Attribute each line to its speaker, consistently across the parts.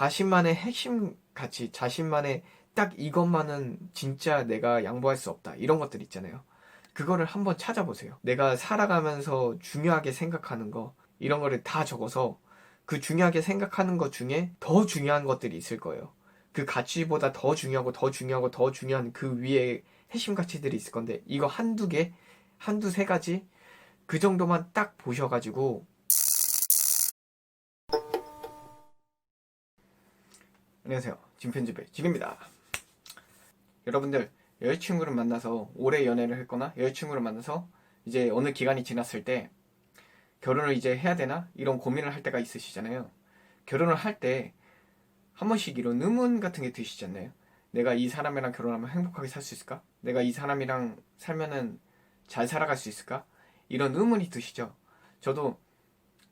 Speaker 1: 자신만의 핵심 가치, 자신만의 딱 이것만은 진짜 내가 양보할 수 없다. 이런 것들 있잖아요. 그거를 한번 찾아보세요. 내가 살아가면서 중요하게 생각하는 거, 이런 거를 다 적어서 그 중요하게 생각하는 것 중에 더 중요한 것들이 있을 거예요. 그 가치보다 더 중요하고 더 중요하고 더 중요한 그 위에 핵심 가치들이 있을 건데, 이거 한두 개, 한두 세 가지, 그 정도만 딱 보셔가지고, 안녕하세요. 진편집의 진입니다. 여러분들, 여자친구를 만나서 오래 연애를 했거나 여자친구를 만나서 이제 어느 기간이 지났을 때 결혼을 이제 해야 되나? 이런 고민을 할 때가 있으시잖아요. 결혼을 할 때 한 번씩 이런 의문 같은 게 드시지 않나요? 내가 이 사람이랑 결혼하면 행복하게 살 수 있을까? 내가 이 사람이랑 살면은 잘 살아갈 수 있을까? 이런 의문이 드시죠? 저도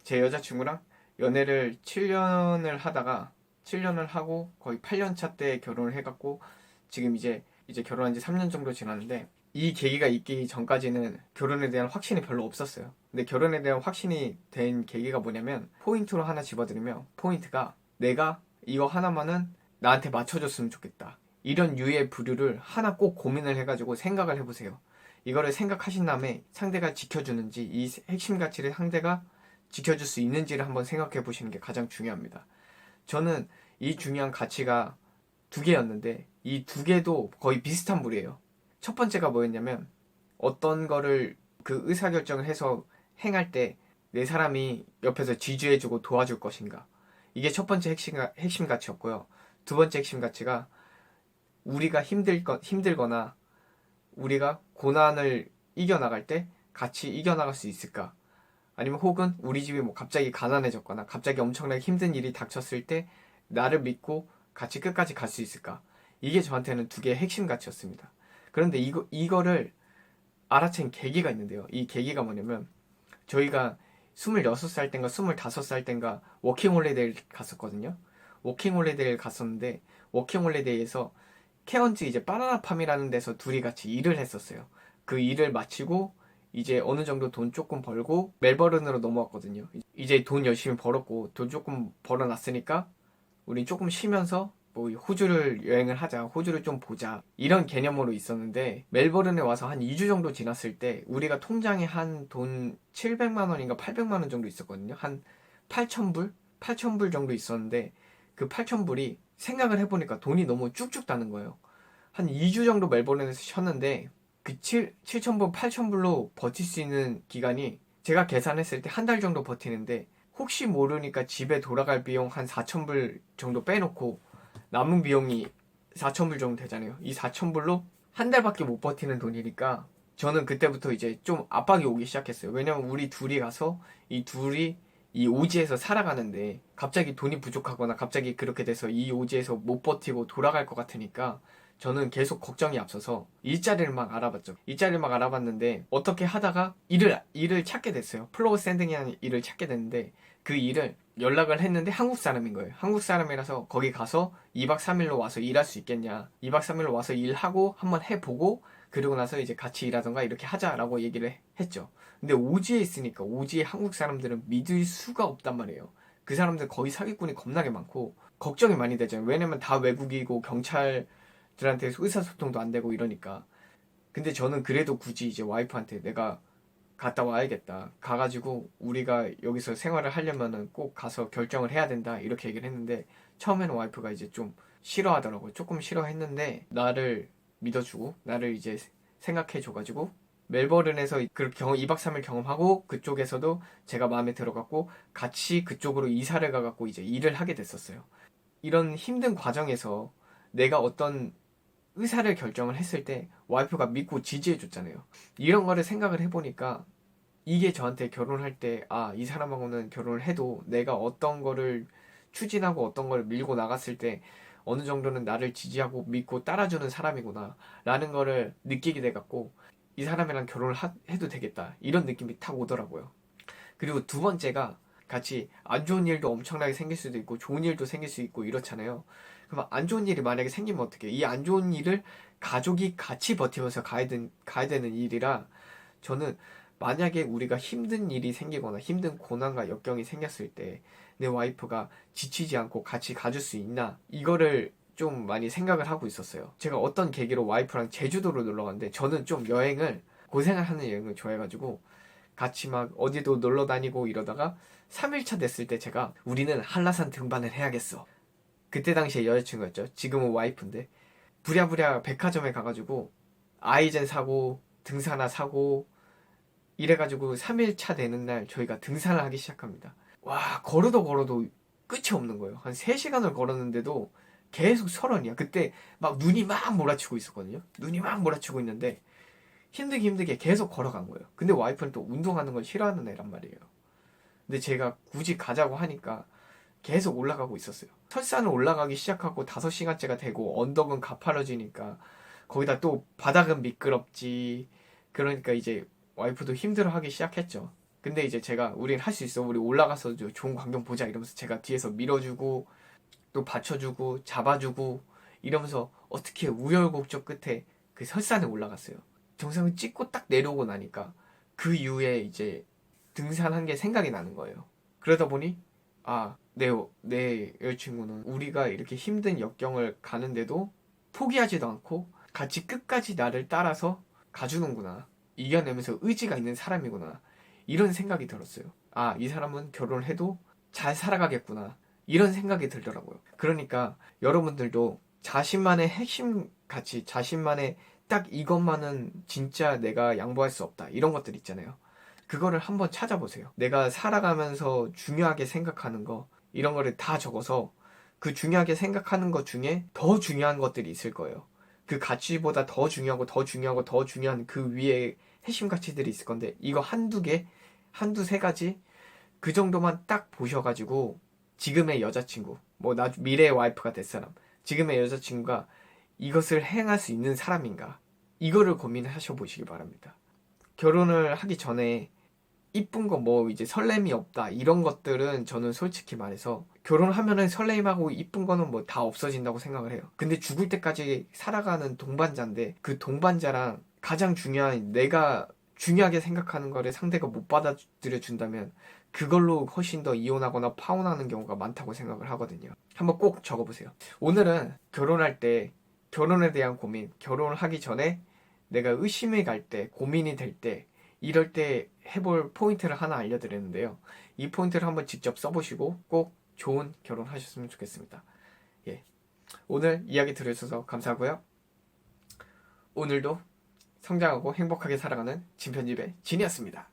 Speaker 1: 제 여자친구랑 연애를 7년을 하다가 7년을 하고 거의 8년 차 때 결혼을 해갖고 지금 이제 이제 결혼한 지 3년 정도 지났는데 이 계기가 있기 전까지는 결혼에 대한 확신이 별로 없었어요. 근데 결혼에 대한 확신이 된 계기가 뭐냐면 포인트로 하나 집어드리면 포인트가 내가 이거 하나만은 나한테 맞춰줬으면 좋겠다. 이런 유의 부류를 하나 꼭 고민을 해가지고 생각을 해보세요. 이거를 생각하신 다음에 상대가 지켜주는지 이 핵심 가치를 상대가 지켜줄 수 있는지를 한번 생각해 보시는 게 가장 중요합니다. 저는 이 중요한 가치가 두 개였는데 이 두 개도 거의 비슷한 물이에요. 첫 번째가 뭐였냐면 어떤 거를 그 의사결정을 해서 행할 때 내 사람이 옆에서 지지해주고 도와줄 것인가. 이게 첫 번째 핵심, 가- 핵심 가치였고요. 두 번째 핵심 가치가 우리가 힘들 거, 힘들거나 우리가 고난을 이겨나갈 때 같이 이겨나갈 수 있을까? 아니면 혹은 우리 집이 뭐 갑자기 가난해졌거나 갑자기 엄청나게 힘든 일이 닥쳤을 때 나를 믿고 같이 끝까지 갈 수 있을까? 이게 저한테는 두 개의 핵심 가치였습니다. 그런데 이거, 이거를 알아챈 계기가 있는데요. 이 계기가 뭐냐면 저희가 26살 땐가 25살 땐가 워킹 홀리데이를 갔었거든요. 워킹 홀리데이를 갔었는데 워킹 홀리데이에서 케언즈 이제 바나나팜이라는 데서 둘이 같이 일을 했었어요. 그 일을 마치고 이제 어느 정도 돈 조금 벌고 멜버른으로 넘어왔거든요. 이제 돈 열심히 벌었고 돈 조금 벌어놨으니까 우리 조금 쉬면서 뭐 호주를 여행을 하자, 호주를 좀 보자 이런 개념으로 있었는데 멜버른에 와서 한 2주 정도 지났을 때 우리가 통장에 한 돈 700만 원인가 800만 원 정도 있었거든요. 한 8,000불? 8,000불 정도 있었는데 그 8,000불이 생각을 해보니까 돈이 너무 쭉쭉 다는 거예요. 한 2주 정도 멜버른에서 쉬었는데 그 7, 7,000불, 8,000불로 버틸 수 있는 기간이 제가 계산했을 때 한 달 정도 버티는데 혹시 모르니까 집에 돌아갈 비용 한 4,000불 정도 빼놓고 남은 비용이 4,000불 정도 되잖아요. 이 4,000불로 한 달밖에 못 버티는 돈이니까 저는 그때부터 이제 좀 압박이 오기 시작했어요. 왜냐면 우리 둘이 가서 이 둘이 이 오지에서 살아가는데 갑자기 돈이 부족하거나 갑자기 그렇게 돼서 이 오지에서 못 버티고 돌아갈 것 같으니까 저는 계속 걱정이 앞서서 일자리를 막 알아봤죠. 일자리를 막 알아봤는데 어떻게 하다가 일을 일을 찾게 됐어요. 플로우 샌딩이라는 일을 찾게 됐는데 그 일을 연락을 했는데 한국 사람인 거예요. 한국 사람이라서 거기 가서 2박 3일로 와서 일할 수 있겠냐. 2박 3일로 와서 일하고 한번 해보고 그리고 나서 이제 같이 일하던가 이렇게 하자라고 얘기를 했죠. 근데 오지에 있으니까 오지에 한국 사람들은 믿을 수가 없단 말이에요. 그 사람들 거의 사기꾼이 겁나게 많고 걱정이 많이 되잖아요. 왜냐면 다 외국이고 경찰들한테 의사소통도 안 되고 이러니까. 근데 저는 그래도 굳이 이제 와이프한테 내가 갔다 와야겠다. 가가지고 우리가 여기서 생활을 하려면은 꼭 가서 결정을 해야 된다. 이렇게 얘기를 했는데 처음에는 와이프가 이제 좀 싫어하더라고요. 조금 싫어했는데 나를 믿어주고 나를 이제 생각해줘가지고 멜버른에서 그 경험 2박 3일 경험하고 그쪽에서도 제가 마음에 들어갔고 같이 그쪽으로 이사를 가갖고 이제 일을 하게 됐었어요. 이런 힘든 과정에서 내가 어떤 의사를 결정을 했을 때 와이프가 믿고 지지해 줬잖아요. 이런 거를 생각을 해보니까 이게 저한테 결혼할 때, 아, 이 사람하고는 결혼을 해도 내가 어떤 거를 추진하고 어떤 걸 밀고 나갔을 때 어느 정도는 나를 지지하고 믿고 따라주는 사람이구나. 라는 거를 느끼게 돼갖고 이 사람이랑 결혼을 하- 해도 되겠다. 이런 느낌이 탁 오더라고요. 그리고 두 번째가 같이 안 좋은 일도 엄청나게 생길 수도 있고 좋은 일도 생길 수 있고 이렇잖아요. 그럼 안 좋은 일이 만약에 생기면 어떡해? 이안 좋은 일을 가족이 같이 버티면서 가야, 된, 가야 되는 일이라 저는 만약에 우리가 힘든 일이 생기거나 힘든 고난과 역경이 생겼을 때 내 와이프가 지치지 않고 같이 가줄 수 있나 이거를 좀 많이 생각을 하고 있었어요. 제가 어떤 계기로 와이프랑 제주도로 놀러 갔는데 저는 좀 여행을 고생을 하는 여행을 좋아해가지고 같이 막 어디도 놀러 다니고 이러다가 3일차 됐을 때 제가 우리는 한라산 등반을 해야겠어. 그때 당시에 여자친구였죠. 지금은 와이프인데 부랴부랴 백화점에 가가지고 아이젠 사고 등산화 사고 이래가지고 3일차 되는 날 저희가 등산을 하기 시작합니다. 와 걸어도 걸어도 끝이 없는 거예요. 한 3시간을 걸었는데도 계속 설원이야. 그때 막 눈이 막 몰아치고 있었거든요. 눈이 막 몰아치고 있는데 힘들게 힘들게 계속 걸어간 거예요. 근데 와이프는 또 운동하는 걸 싫어하는 애란 말이에요. 근데 제가 굳이 가자고 하니까 계속 올라가고 있었어요. 설산을 올라가기 시작하고 5시간째가 되고 언덕은 가파려지니까 거기다 또 바닥은 미끄럽지. 그러니까 이제 와이프도 힘들어 하기 시작했죠. 근데 이제 제가 우린 할 수 있어. 우리 올라가서 저 좋은 광경 보자 이러면서 제가 뒤에서 밀어주고 또 받쳐주고 잡아주고 이러면서 어떻게 우여곡절 끝에 그 설산에 올라갔어요. 정상을 찍고 딱 내려오고 나니까 그 이후에 이제 등산한 게 생각이 나는 거예요. 그러다 보니 아, 내, 내 여자친구는 우리가 이렇게 힘든 역경을 가는데도 포기하지도 않고 같이 끝까지 나를 따라서 가주는구나. 이겨내면서 의지가 있는 사람이구나. 이런 생각이 들었어요. 아, 이 사람은 결혼을 해도 잘 살아가겠구나. 이런 생각이 들더라고요. 그러니까 여러분들도 자신만의 핵심 가치, 자신만의 딱 이것만은 진짜 내가 양보할 수 없다. 이런 것들 있잖아요. 그거를 한번 찾아보세요. 내가 살아가면서 중요하게 생각하는 거, 이런 거를 다 적어서 그 중요하게 생각하는 것 중에 더 중요한 것들이 있을 거예요. 그 가치보다 더 중요하고 더 중요하고 더 중요한 그 위에 핵심 가치들이 있을 건데, 이거 한두 개, 한두 세 가지, 그 정도만 딱 보셔가지고, 지금의 여자친구, 뭐, 나, 미래의 와이프가 될 사람, 지금의 여자친구가 이것을 행할 수 있는 사람인가, 이거를 고민하셔 보시기 바랍니다. 결혼을 하기 전에 이쁜 거 뭐 이제 설렘이 없다 이런 것들은 저는 솔직히 말해서 결혼하면은 설렘하고 이쁜 거는 뭐 다 없어진다고 생각을 해요. 근데 죽을 때까지 살아가는 동반자인데 그 동반자랑 가장 중요한 내가 중요하게 생각하는 거를 상대가 못 받아들여 준다면 그걸로 훨씬 더 이혼하거나 파혼하는 경우가 많다고 생각을 하거든요. 한번 꼭 적어보세요. 오늘은 결혼할 때 결혼에 대한 고민, 결혼을 하기 전에 내가 의심이 갈 때, 고민이 될 때, 이럴 때 해볼 포인트를 하나 알려드렸는데요. 이 포인트를 한번 직접 써보시고 꼭 좋은 결혼 하셨으면 좋겠습니다. 예. 오늘 이야기 들어주셔서 감사하고요. 오늘도 성장하고 행복하게 살아가는 진편집의 진이었습니다.